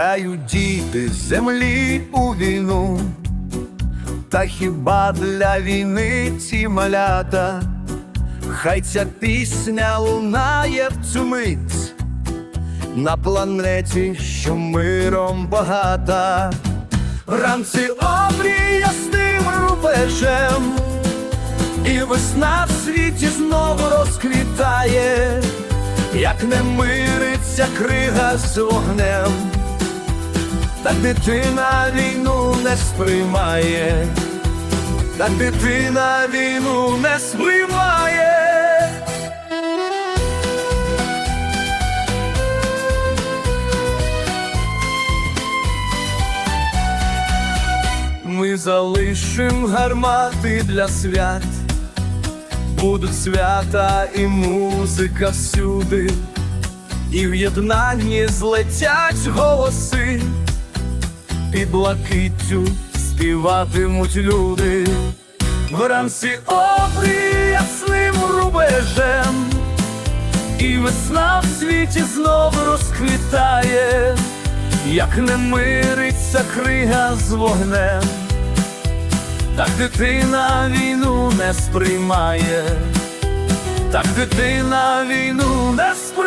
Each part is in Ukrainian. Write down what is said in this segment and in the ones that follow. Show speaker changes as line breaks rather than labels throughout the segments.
грають діти землі у війну. Та хіба для війни ці малята? Хай ця пісня лунає в цю мить на планеті, що миром багата. Вранці обрій ясним рубежем, і весна в світі знову розквітає, як не мириться крига з вогнем, так дитина війну не сприймає, так дитина війну не сприймає. Ми залишим гармати для свят, будуть свята і музика всюди, і в єднанні злетять голоси, під блакиттю співатимуть люди, вранці обрій ясним рубежем, і весна в світі знов розквітає як не мириться крига з вогнем, так дитина війну не сприймає, так дитина війну не сприймає.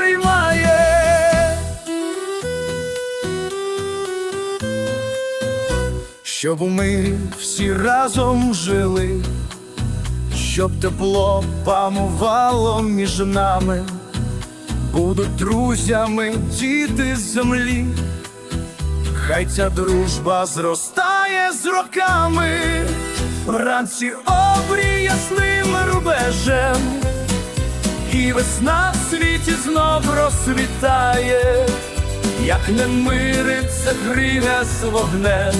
Щоб ми всі разом жили, щоб тепло панувало між нами, будуть друзями діти землі. Хай ця дружба зростає з роками, вранці обрій ясним рубежем, і весна в світі знов розсвітає, як не мириться крига з вогнем,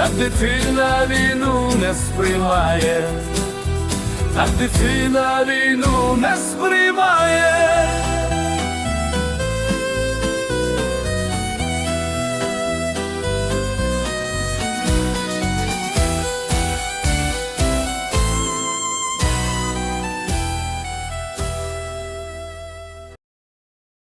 так дитина війну не сприймає, так дитина війну не сприймає.